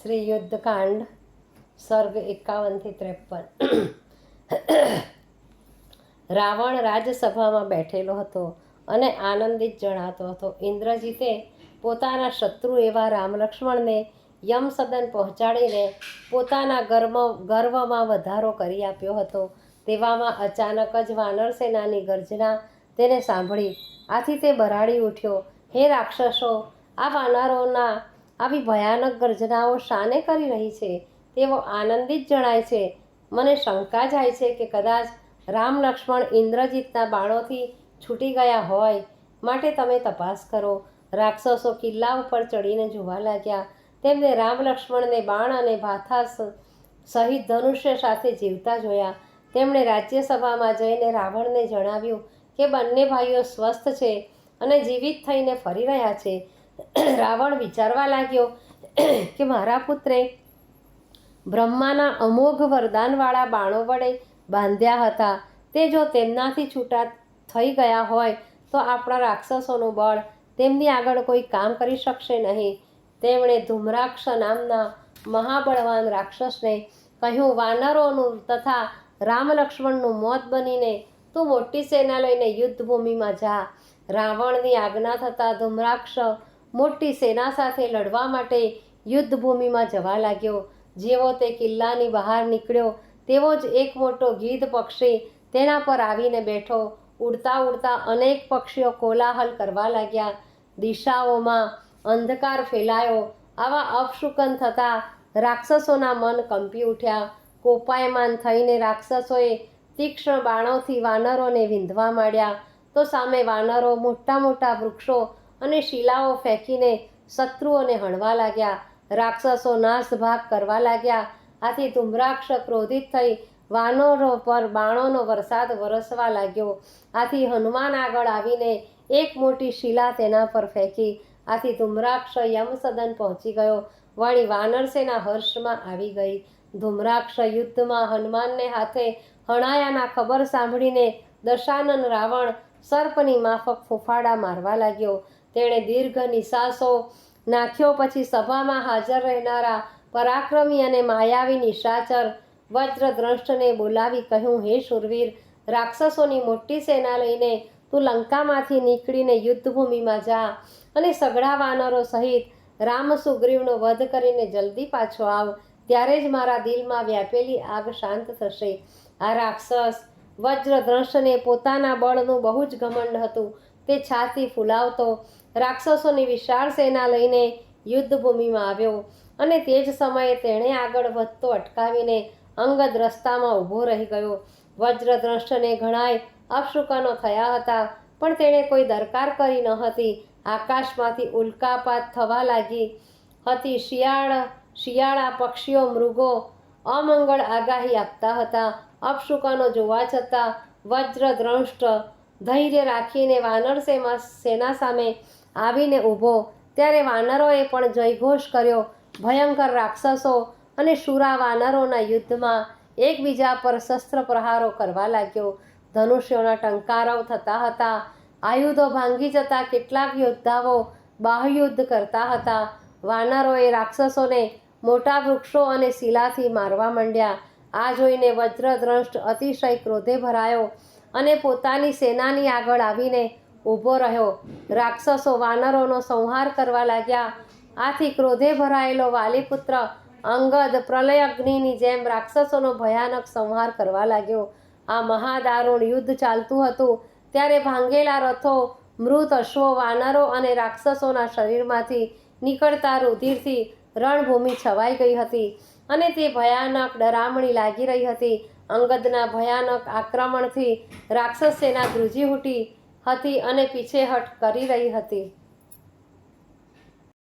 શ્રી યુદ્ધકાંડ સર્ગ એકાવનથી ત્રેપન. રાવણ રાજસભામાં બેઠેલો હતો અને આનંદિત જણાતો હતો. ઇન્દ્રજીતે પોતાના શત્રુ એવા રામ લક્ષ્મણને યમસદન પહોંચાડીને પોતાના ગર્વ ગર્વમાં વધારો કરી આપ્યો હતો. તેવામાં અચાનક જ વાનર સેનાની ગર્જના તેને સાંભળી આથી તે બરાડી ઉઠ્યો. હે રાક્ષસો, આ વાનરોના આવી ભયાનક ગર્જનાઓ શાને કરી રહી છે તેઓ આનંદિત જણાય છે. મને શંકા જાય છે કે કદાચ રામ લક્ષ્મણ ઇન્દ્રજીતના બાણોથી છૂટી ગયા હોય. માટે તમે તપાસ કરો. રાક્ષસો કિલ્લા ઉપર ચડીને જોવા લાગ્યા. તેમને રામ લક્ષ્મણને બાણ અને ભાથા સહિત ધનુષ્ય સાથે જીવતા જોયા. તેમણે રાજ્યસભામાં જઈને રાવણને જણાવ્યું કે બંને ભાઈઓ સ્વસ્થ છે અને જીવિત થઈને ફરી રહ્યા છે. રાવણ વિચારવા લાગ્યો કે મારા પુત્રે, બ્રહ્માના અમોઘ વરદાનવાળા બાણો વડે બાંધ્યા હતા. તે જો તેમનાથી છૂટા થઈ ગયા હોય તો આપણા રાક્ષસોનું બળ તેમની આગળ કોઈ કામ કરી શકશે નહીં. તેમણે ધૂમ્રાક્ષ નામના મહાબળવાન રાક્ષસને કહ્યું, વાનરોનું તથા રામ લક્ષ્મણનું મોત બનીને તું મોટી સેના લઈને યુદ્ધભૂમિમાં જા. રાવણની આજ્ઞા થતાં ધૂમ્રાક્ષ મોટી સેના સાથે લડવા માટે યુદ્ધભૂમિમાં જવા લાગ્યો. જેવો તે કિલ્લાની બહાર નીકળ્યો, તેવો જ એક મોટો ગીધ પક્ષી તેના પર આવીને બેઠો. ઉડતા ઉડતા અનેક પક્ષીઓ કોલાહલ કરવા લાગ્યા. દિશાઓમાં અંધકાર ફેલાયો. આવા અપશુકન થતાં રાક્ષસોના મન કંપી ઉઠ્યા. કોપાયમાન થઈને રાક્ષસોએ તીક્ષ્ણ બાણોથી વાનરોને વિંધવા માંડ્યા. તો સામે વાનરો મોટા મોટા વૃક્ષો અને શિલાઓ ફેંકીને શત્રુઓને હણવા લાગ્યા. રાક્ષસો નાશભાગ કરવા લાગ્યા. આથી ધુમ્રાક્ષ ક્રોધિત થઈ વાનરો પર બાણોનો વરસાદ વરસવા લાગ્યો. આથી હનુમાન આગળ આવીને એક મોટી શિલા તેના પર ફેંકી. આથી ધુમ્રાક્ષ યમસદન પહોંચી ગયો. વળી વાનરસેના હર્ષમાં આવી ગઈ. ધુમ્રાક્ષ યુદ્ધમાં હનુમાનને હાથે હણાયાના ખબર સાંભળીને દશાનન રાવણ સર્પની માફક ફૂફાડા મારવા લાગ્યો. તેણે દીર્ઘ નિશાસો નાખ્યો પછી સભામાં હાજર રહેનારા પરાક્રમી અને માયાવી નિશાચર વજ્રદ્રષ્ટને બોલાવી કહ્યું, હે શુરવીર, રાક્ષસોની મોટી સેના લઈને તું લંકામાંથી નીકળીને યુદ્ધભૂમિમાં જા અને સઘળા વાનરો સહિત રામ સુગ્રીવનો વધ કરીને જલ્દી પાછો આવ. ત્યારે જ મારા દિલમાં વ્યાપેલી આગ શાંત થશે. આ રાક્ષસ વજ્રદ્રષ્ટને પોતાના બળનું બહુ જ ઘમંડ હતું. તે છાતી ફૂલાવતો રાક્ષસોની વિશાળ સેના લઈને યુદ્ધભૂમિમાં આવ્યો અને તે જ સમયે તેણે આગળ વધતો અટકાવીને અંગદ રસ્તામાં ઊભો રહી ગયો. વજ્રદ્રષ્ટને ઘણાય અપશુકનો થયા હતા, પણ તેણે કોઈ દરકાર કરી ન હતી. આકાશમાંથી ઉલ્કાપાત થવા લાગી હતી. શિયાળ, શિયાળા પક્ષીઓ, મૃગો અમંગળ આગાહી આપતા હતા. અપશુકનો જોવા છતાં વજ્રદ્રષ્ટ ધૈર્ય રાખીને વાનર સેના સામે આવીને ઊભો. ત્યારે વાનરોએ પણ જયઘોષ કર્યો. ભયંકર રાક્ષસો અને શુરા વાનરોના યુદ્ધમાં એકબીજા પર શસ્ત્ર પ્રહારો કરવા લાગ્યો. ધનુષ્યોના ટંકારવ થતા હતા. આયુધો ભાંગી જતા કેટલાક યોદ્ધાઓ બાહ્યુદ્ધ કરતા હતા. વાનરોએ રાક્ષસોને મોટા વૃક્ષો અને શિલાથી મારવા માંડ્યા. આ જોઈને વજ્રદ્રષ્ટ અતિશય ક્રોધે ભરાયો. અને પોતાની સેનાની આગળ આવીને ઊભો રહ્યો. રાક્ષસો વાનરોનો સંહાર કરવા લાગ્યા. આથી ક્રોધે ભરાયેલો વાલીપુત્ર અંગદ પ્રલય અગ્નિની જેમ રાક્ષસોનો ભયાનક સંહાર કરવા લાગ્યો. આ મહાદારુણ યુદ્ધ ચાલતું હતું. ત્યારે ભાંગેલા રથો, મૃત અશ્વો વાનરો અને રાક્ષસોના શરીરમાંથી નીકળતા રુધિરથી રણભૂમિ છવાઈ ગઈ હતી અને તે ભયાનક ડરામણી લાગી રહી હતી. અંગદના ભયાનક આક્રમણથી રાક્ષસ સેના ધ્રુજી ઉઠી હતી અને પીછેહટ કરી રહી હતી.